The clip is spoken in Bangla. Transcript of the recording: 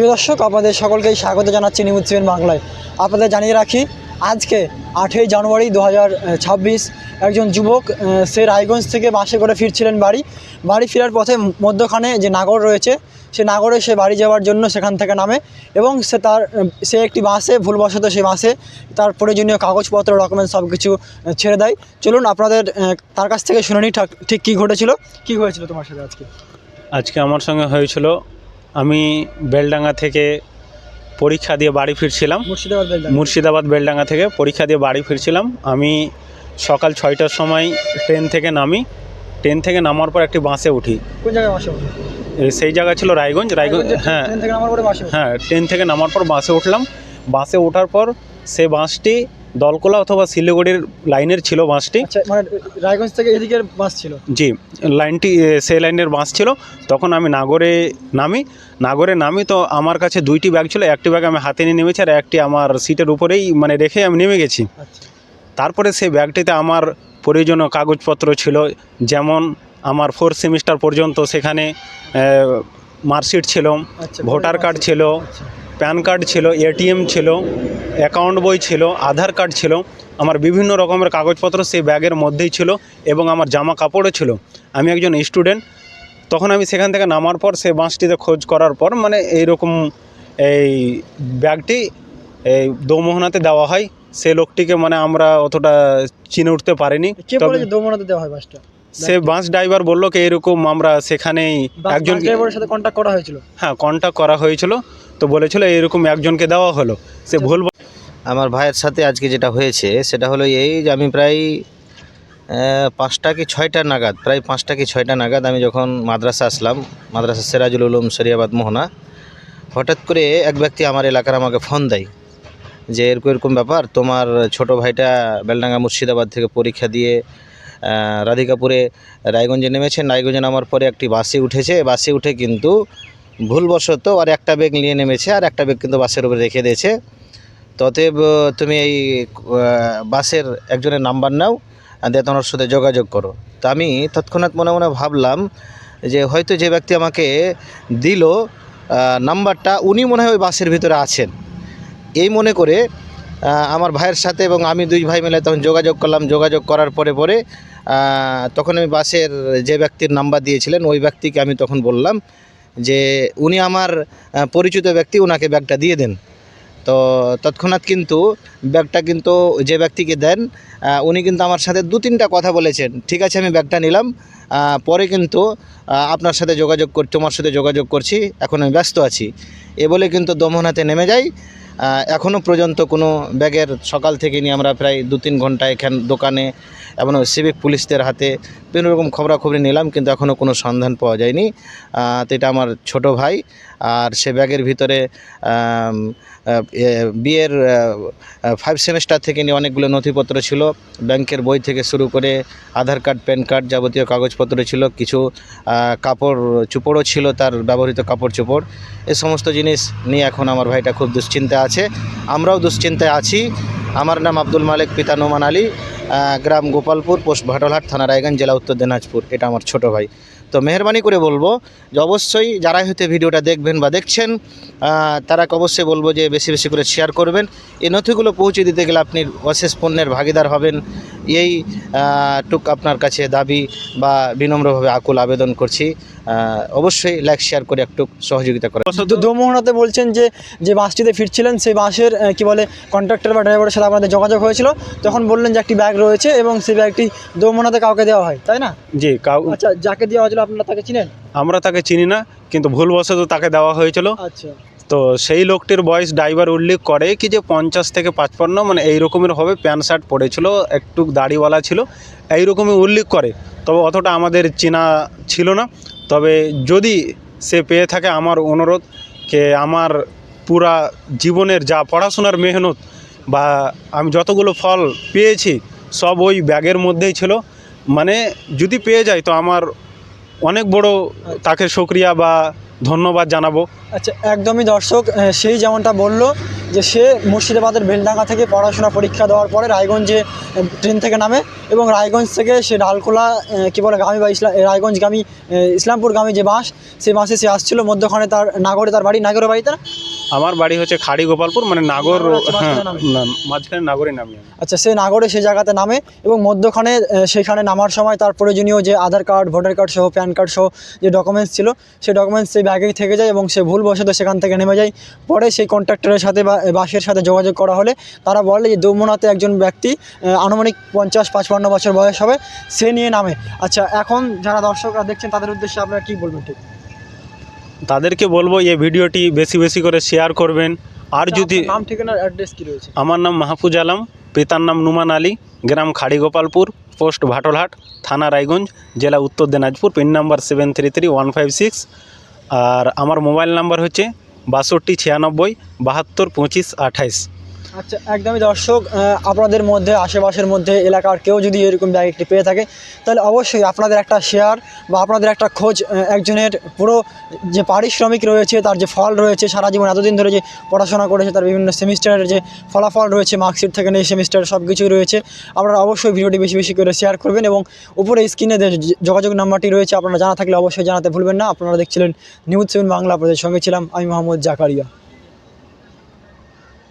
প্রিয় দর্শক, আপনাদের সকলকেই স্বাগত জানাচ্ছি নিউজ সেভেন বাংলায়। আপনাদের জানিয়ে রাখি, আজকে আঠেই জানুয়ারি দু একজন যুবক সে রায়গঞ্জ থেকে বাসে করে ফিরছিলেন বাড়ি। বাড়ি ফেরার পথে মধ্যখানে যে নাগর রয়েছে, সে নাগরে সে বাড়ি যাওয়ার জন্য সেখান থেকে নামে এবং সে তার, সে একটি বাসে, ভুলবশত সে বাসে তার প্রয়োজনীয় কাগজপত্র ডকুমেন্ট সব কিছু ছেড়ে দেয়। চলুন আপনাদের তার কাছ থেকে শুনে নিই, ঠিক কী ঘটেছিল, কী হয়েছিল তোমার সাথে আজকে? আজকে আমার সঙ্গে হয়েছিল আমি বেলডাঙ্গা থেকে পরীক্ষা দিয়ে বাড়ি ফিরছিলাম। মুর্শিদাবাদ। মুর্শিদাবাদ বেলডাঙ্গা থেকে পরীক্ষা দিয়ে বাড়ি ফিরছিলাম। আমি সকাল ছয়টার সময় ট্রেন থেকে নামি ট্রেন থেকে নামার পর একটি বাসে উঠি। কোন জায়গায় বাসে সেই জায়গা ছিল রায়গঞ্জ। রায়গঞ্জ হ্যাঁ? হ্যাঁ ট্রেন থেকে নামার পর বাসে উঠলাম। বাসে ওঠার পর সে বাসটি দলকোলা অথবা শিলিগুড়ির লাইনের ছিল বাসটি আচ্ছা মানে রায়গঞ্জ থেকে এদিকের বাস ছিল? জি লাইনটি সে লাইনের বাস ছিল। তখন আমি নাগরে নামি নাগরে নামি তো আমার কাছে দুইটি ব্যাগ ছিল। একটি ব্যাগ আমি হাতে নিয়ে নেমেছি আর একটি আমার সিটের উপরেই মানে রেখে আমি নেমে গেছি। আচ্ছা। তারপরে সেই ব্যাগটিতে আমার প্রয়োজনীয় কাগজপত্র ছিল। যেমন আমার ফোর্থ সেমিস্টার পর্যন্ত সেখানে মার্কশিট ছিল আচ্ছা ভোটার কার্ড ছিল। আচ্ছা। প্যান কার্ড ছিল এটিএম ছিল অ্যাকাউন্ট বই ছিল আধার কার্ড ছিল আমার বিভিন্ন রকমের কাগজপত্র সেই ব্যাগের মধ্যেই ছিল এবং আমার জামা কাপড়ও ছিল। আমি একজন স্টুডেন্ট তখন আমি সেখান থেকে নামার পর সেই বাসটিতে খোঁজ করার পর মানে এইরকম এই ব্যাগটি এই দৌমোহনাতে দেওয়া হয়। সে লোকটিকে মানে আমরা অতটা চিনে উঠতে পারিনি। দোমনাতে দেওয়া হয় বাসটা সে বাস ড্রাইভার বলল কি এরকম আমরা সেখানেই একজন ড্রাইভারের সাথে কন্ট্যাক্ট করা হয়েছিল? হ্যাঁ কন্ট্যাক্ট করা হয়েছিল। তো বলেছিল এরকম একজনকে দেওয়া হলো। সে ভুল আমার ভাইয়ের সাথে আজকে যেটা হয়েছে সেটা হলো এই যে আমি প্রায় পাঁচটা কি ছয়টা নাগাদ প্রায় পাঁচটা কি ছয়টা নাগাদ আমি যখন মাদ্রাসা আসলাম মাদ্রাসা সিরাজুল উলুম শরিয়াবাদ মোহনা হঠাৎ করে এক ব্যক্তি আমার এলাকার আমাকে ফোন দেয় যে এরকম এরকম ব্যাপার তোমার ছোট ভাইটা বেলডাঙ্গা মুর্শিদাবাদ থেকে পরীক্ষা দিয়ে রাধিকাপুরে রায়গঞ্জে নেমেছে। রায়গঞ্জে নামার পরে একটি বাসে উঠেছে। বাসে উঠে কিন্তু ভুলবশত আর একটা ব্যাগ নিয়ে নেমেছে, আর একটা ব্যাগ কিন্তু বাসের উপরে রেখে দিয়েছে। অতএব তুমি এই বাসের একজনের নাম্বার নাও দিয়ে তোমার সাথে যোগাযোগ করো। তো আমি তৎক্ষণাৎ মনে মনে ভাবলাম যে হয়তো যে ব্যক্তি আমাকে দিল নাম্বারটা উনি মনে হয় ওই বাসের ভিতরে আছেন। এই মনে করে আমার ভাইয়ের সাথে এবং আমি দুই ভাই মিলে তখন যোগাযোগ করলাম। যোগাযোগ করার পরে পরে তখন আমি বাসের যে ব্যক্তির নাম্বার দিয়েছিলেন, ওই ব্যক্তিকে আমি তখন বললাম যে উনি আমার পরিচিত ব্যক্তি ওনাকে ব্যাগটা দিয়ে দেন। তো তৎক্ষণাৎ কিন্তু ব্যাগটা কিন্তু যে ব্যক্তিকে দেন উনি কিন্তু আমার সাথে দু তিনটা কথা বলেছেন। ঠিক আছে, আমি ব্যাগটা নিলাম পরে কিন্তু আপনার সাথে যোগাযোগ কর, তোমার সাথে যোগাযোগ করছি, এখন আমি ব্যস্ত আছি। এ বলে কিন্তু দমনাতে নেমে যাই। এখনও পর্যন্ত কোনো ব্যাগের সকাল থেকে নিয়ে আমরা প্রায় দু তিন ঘণ্টা এখান দোকানে এবং সিভিক পুলিশদের হাতে বিভিন্ন রকম খবরাখবরি নিলাম, কিন্তু এখনও কোনো সন্ধান পাওয়া যায়নি। তো এটা আমার ছোট ভাই, আর সে ব্যাগের ভিতরে বিয়ের ফাইভ সেমিস্টার থেকে নিয়ে অনেকগুলো নথিপত্র ছিল, ব্যাংকের বই থেকে শুরু করে আধার কার্ড, প্যান কার্ড যাবতীয় কাগজপত্র ছিল, কিছু কাপড় চোপড়ও ছিল, তার ব্যবহৃত কাপড় চোপড়। এ সমস্ত জিনিস নিয়ে এখন আমার ভাইটা খুব দুশ্চিন্তায় আছে। আমরাও দুশ্চিন্তায় আছি। আমার নাম আব্দুল মালিক, পিতা নোমান আলী গ্রাম গোপালপুর, পোস্ট ভাটলহাট থানা রায়গঞ্জ, জেলা উত্তর দিনাজপুর। এটা আমার ছোট ভাই। তো মেহরবানি করে বলব যে অবশ্যই যারাই হয়তো ভিডিওটা দেখবেন বা দেখছেন তারা অবশ্যই বলব যে বেশি বেশি করে শেয়ার করবেন। এই নথিগুলো পৌঁছে দিতে গেলে আপনি অশেষ পণ্যের ভাগিদার হবেন। এই টুক আপনার কাছে দাবি বা বিনম্রভাবে আকুল আবেদন করছি। অবশ্যই লাইক শেয়ার করে একটু সহযোগিতা করেন। দো- দোমোহনাতে বলছেন যে যে বাসটিতে ফিরছিলেন সেই বাসের কি বলে কন্ট্রাক্টর বা ড্রাইভারের সাথে আপনাদের যোগাযোগ হয়েছিল। তখন বললেন যে একটি ব্যাগ রয়েছে এবং সেই ব্যাগটি দোমোহনাতে কাউকে দেওয়া হয় তাই না? জি কাউ আচ্ছা যাকে দেওয়া হয়েছিল আপনারা তাকে চিনেন? আমরা তাকে চিনি না কিন্তু ভুলবশত তাকে দেওয়া হয়েছিল। আচ্ছা। তো সেই লোকটির বয়স ড্রাইভার উল্লেখ করে কি যে পঞ্চাশ থেকে পাঁচপান্ন মানে এই রকমের হবে, প্যান্ট শার্ট পরেছিল, একটু দাড়িওয়ালা ছিল, এই রকমই উল্লেখ করে। তবে অতটা আমাদের চেনা ছিল না। তবে যদি সে পেয়ে থাকে আমার অনুরোধ কে আমার পুরা জীবনের যা পড়াশোনার মেহনত বা আমি যতগুলো ফল পেয়েছি, সব ওই ব্যাগের মধ্যেই ছিল। মানে যদি পেয়ে যায় তো আমার অনেক বড় তাকে শুক্রিয়া বা ধন্যবাদ জানাব। আচ্ছা একদমই দর্শক সেই যেমনটা বলল যে সে মুর্শিদাবাদের বেলডাঙ্গা থেকে পড়াশোনা পরীক্ষা দেওয়ার পরে রায়গঞ্জে ট্রেন থেকে নামে এবং রায়গঞ্জ থেকে সে ডালকোলা কী বলে, গামী বা ইসলাম রায়গঞ্জগামী ইসলামপুর ইসলামপুরগামী যে বাস, সেই বাসে সে আসছিল, মধ্যখানে তার, নাগরে তার বাড়ি নাগরের বাড়িতে আমার বাড়ি হচ্ছে খাড়ি গোপালপুর মানে নাগর হ্যাঁ মাঝখানে। নাগরে নামি আচ্ছা সে নাগরে সেই জায়গাতে নামে এবং মধ্যখানে সেখানে নামার সময় তার প্রয়োজনীয় যে আধার কার্ড ভোটার কার্ড সহ প্যান কার্ড সহ যে ডকুমেন্টস ছিল সেই ডকুমেন্টস সেই ব্যাগেই থেকে যায় এবং সে ভুলবশত সেখান থেকে নেমে যায়। পরে সেই কন্ট্রাক্টরের সাথে বা বাসের সাথে যোগাযোগ করা হলে তারা বলে যে দৌমনাতে একজন ব্যক্তি আনুমানিক পঞ্চাশ পাঁচপান্ন বছর বয়স হবে সে নিয়ে নামে। আচ্ছা এখন যারা দর্শকরা দেখছেন তাদের উদ্দেশ্যে আপনারা কী বলবেন ঠিক? তাদেরকে বলব এই ভিডিওটি বেশি বেশি করে শেয়ার করবেন। আর যদি নাম ঠিকানার অ্যাড্রেস কী রয়েছে? আমার নাম মাহফুজ আলম পিতার নাম নুমান আলী গ্রাম খাড়িগোপালপুর পোস্ট ভাটলহাট থানা রায়গঞ্জ জেলা Uttar Dinajpur pin number seven three three one five six আর আমার মোবাইল নাম্বার হচ্ছে বাষট্টি ছিয়ানব্বই বাহাত্তর পঁচিশ আঠাইশ। আচ্ছা একদমই দর্শক আপনাদের মধ্যে, আশেপাশের মধ্যে, এলাকার কেউ যদি এরকম ব্যাগ একটি পেয়ে থাকে, তাহলে অবশ্যই আপনাদের একটা শেয়ার বা আপনাদের একটা খোঁজ একজনের পুরো যে পারিশ্রমিক রয়েছে, তার যে ফল রয়েছে, সারা জীবন এতদিন ধরে যে পড়াশোনা করেছে, তার বিভিন্ন সেমিস্টারের যে ফলাফল রয়েছে মার্কশিট থেকে নিয়ে সেমিস্টার সব কিছুই রয়েছে, আপনারা অবশ্যই ভিডিওটি বেশি বেশি করে শেয়ার করবেন এবং উপরে স্ক্রিনে যোগাযোগ নাম্বারটি রয়েছে, আপনারা জানা থাকলে অবশ্যই জানাতে ভুলবেন না। আপনারা দেখছিলেন নিউজ সেভেন বাংলা আপনাদের সঙ্গে ছিলাম, আমি মোহাম্মদ জাকারিয়া।